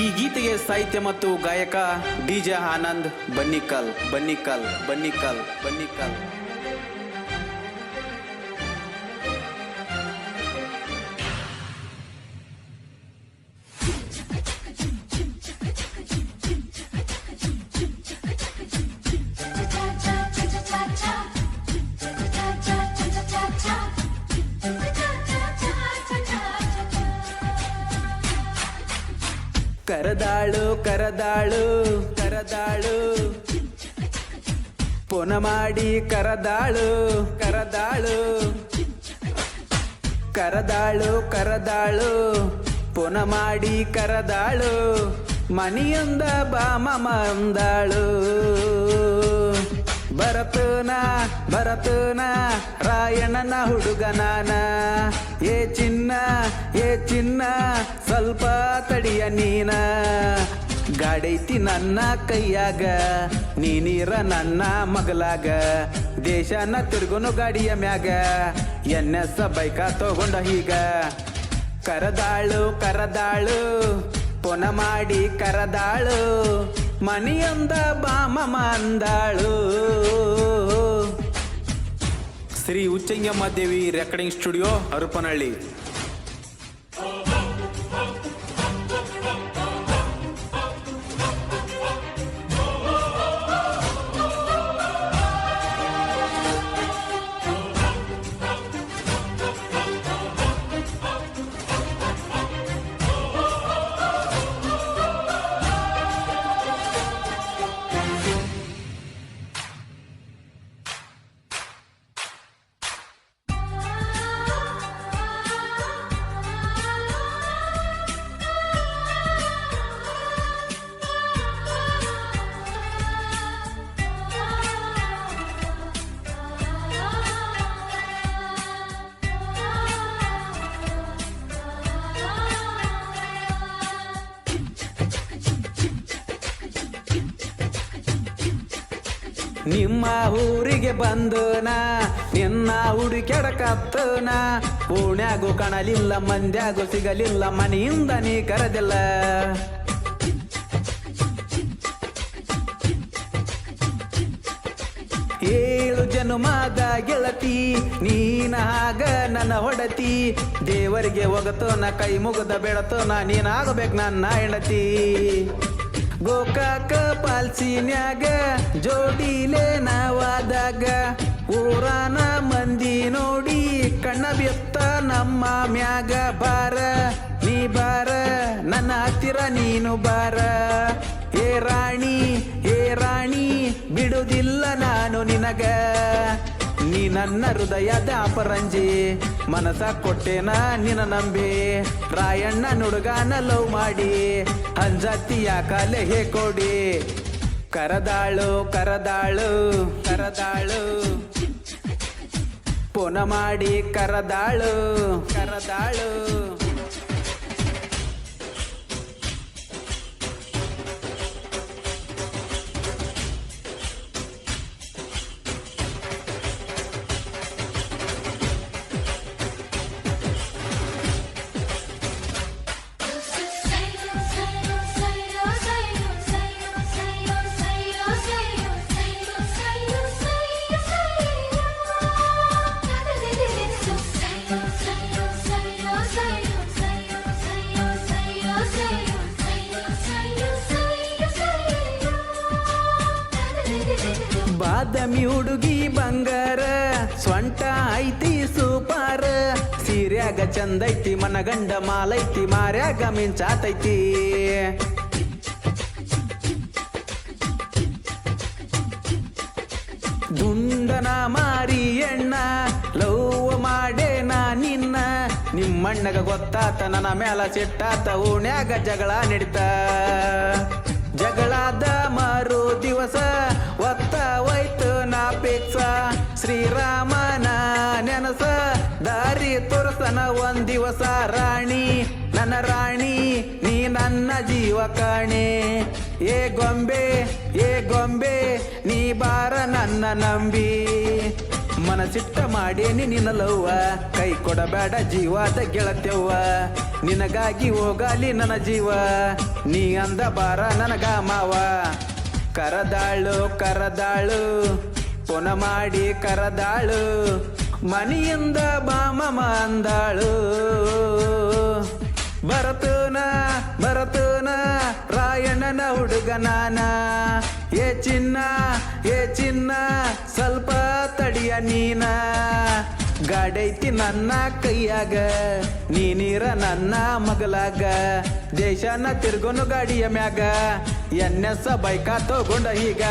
ಈ ಗೀತೆಗೆ ಸಾಹಿತ್ಯ ಮತ್ತು ಗಾಯಕ ಡಿ ಜೆ ಆನಂದ್ ಬನ್ನಿಕಲ್ ಬನ್ನಿಕಲ್ ಬನ್ನಿಕಲ್ ಬನ್ನಿಕಲ್. ಕರದಾಳು ಕರದಾಳು ಕರದಾಳು. ಪೊನ ಮಾಡಿ ಕರದಾಳು ಕರದಾಳು. ಕರದಾಳು ಕರದಾಳು. ಪೊನ ಮಾಡಿ ಕರದಾಳು. ಮನಿಯೊಂದ ಬಾಮ ಅಂದಾಳು ಭರತನ ಭರತನ ರಾಯಣ್ಣನ ಹುಡುಗ ನಾನ ಏ ಚಿನ್ನ ಏ ಚಿನ್ನ, ಸ್ವಲ್ಪ ತಡಿಯ ನೀನ. ಗಾಡೈತಿ ನನ್ನ ಕೈಯಾಗ, ನೀನಿರ ನನ್ನ ಮಗಲಾಗ. ದೇಶನ ತಿರ್ಗುನು ಗಾಡಿಯ ಮ್ಯಾಗ ಎನ್ ಎಸ್ ಬೈಕ ತಗೊಂಡ ಹೀಗ. ಕರದಾಳು ಕರದಾಳು ಪೊನ ಮಾಡಿ ಕರದಾಳು. ಮನಿಯೊಂದ ಬಾಮ ಅಂದಾಳು ಶ್ರೀ ಉಚ್ಚಂಗಮ್ಮ ದೇವಿ ರೆಕಾರ್ಡಿಂಗ್ ಸ್ಟುಡಿಯೋ ಹರಪನಹಳ್ಳಿ ನಿಮ್ಮ ಊರಿಗೆ ಬಂದನ, ನಿನ್ನ ಹುಡುಕೆಡಕತ್ತನ ಓಣ್ಯಾಗು ಕಾಣಲಿಲ್ಲ, ಮಂದ್ಯಾಗು ಸಿಗಲಿಲ್ಲ, ಮನೆಯಿಂದ ನೀ ಕರೆದಿಲ್ಲ. ಏಳು ಜನುಮಾದ ಗೆಳತಿ, ನೀನ ಆಗ ನನ್ನ ಹೊಡತಿ. ದೇವರಿಗೆ ಒಗತೋನ, ಕೈ ಮುಗದ ಬೆಳತೋನ, ನೀನಾಗಬೇಕು ನನ್ನ ಹೆಂಡತಿ. ಗೋಕಾಕ ಪಾಲ್ಸಿನ್ಯಾಗ ಜೋಡಿಲೆ ನಾವಾದಾಗ. ಊರಾನ ಮಂದಿ ನೋಡಿ ಕಣ್ಣ ಬೆತ್ತ ನಮ್ಮ ಮ್ಯಾಗ ಬಾರ ನೀ ಬಾರ, ನನ್ನ ಹತ್ತಿರ ನೀನು ಬಾರ. ಏ ರಾಣಿ ಏ ರಾಣಿ, ಬಿಡುದಿಲ್ಲ ನಾನು ನಿನಗ. ನೀ ನನ್ನ ಹೃದಯದ ಅಪರಂಜಿ, ಮನಸ ಕೊಟ್ಟೇನ ನಿನ ನಂಬಿ. ರಾಯಣ್ಣ ನುಡುಗಾನ ಲವ್ ಮಾಡಿ ಅಂಜಾತಿಯ ಕಲೆ ಹೇ ಕೊಡಿ. ಕರದಾಳು ಕರದಾಳು ಕರದಾಳು. ಪುನ ಮಾಡಿ ಕರದಾಳು ಕರದಾಳು. ಬಾದಾಮಿ ಹುಡುಗಿ ಬಂಗಾರ, ಸ್ವಂಟ ಐತಿ ಸೂಪಾರ. ಸೀರ್ಯಾಗ ಚಂದೈತಿ ಮನಗಂಡ ಮಾಲೈತಿ ಮಾರ್ಯಾಗ ಮಿಂಚಾತೈತಿ ದುಂಡನ ಮಾರಿ ಎಣ್ಣ ಲವ್ ಮಾಡೇ ನಾ ನಿನ್ನ. ನಿಮ್ಮಣ್ಣಗ ಗೊತ್ತಾತ, ನನ್ನ ಮ್ಯಾಲ ಸಿಟ್ಟಾತ ಓಣ್ಯಾಗ ಜಗಳ ನಡಿತ. ಜಗಳಾದ ಮಾರು ದಿವಸ ದಿವಸ ರಾಣಿ, ನನ್ನ ರಾಣಿ, ನೀ ನನ್ನ ಜೀವ ಕಾಣೆ. ಏ ಗೊಂಬೆ ಏ ಗೊಂಬೆ, ನೀ ಬಾರ ನನ್ನ ನಂಬಿ. ಮನಸಿಟ್ಟ ಮಾಡೇನಿ ನಿನ್ನಲವ್ವ ಕೈ ಕೊಡಬೇಡ ಜೀವಾದ ಗೆಳತ್ಯವ್ವ. ನಿನಗಾಗಿ ಹೋಗಲಿ ನನ್ನ ಜೀವ, ನೀ ಅಂದ ಬಾರ ನನಗ ಮಾವ. ಕರದಾಳು ಕರದಾಳು ಪುನ ಮಾಡಿ ಕರದಾಳು ಮನಿಯಿಂದ ಬಾಮಮ ಅಂದಾಳು ಬರತನ ಬರತನ, ರಾಯಣ್ಣನ ಹುಡುಗ ನಾನ. ಏ ಚಿನ್ನ ಏ ಚಿನ್ನ, ಸ್ವಲ್ಪ ತಡಿಯ ನೀನ. ಗಾಡೈತಿ ನನ್ನ ಕೈಯಾಗ, ನೀನೀರ ನನ್ನ ಮಗಲಾಗ. ದೇಶನ ತಿರ್ಗೋನು ಗಾಡಿಯ ಮ್ಯಾಗ ಎನ್ ಎಸ್ ಬೈಕ ತಗೊಂಡ ಈಗ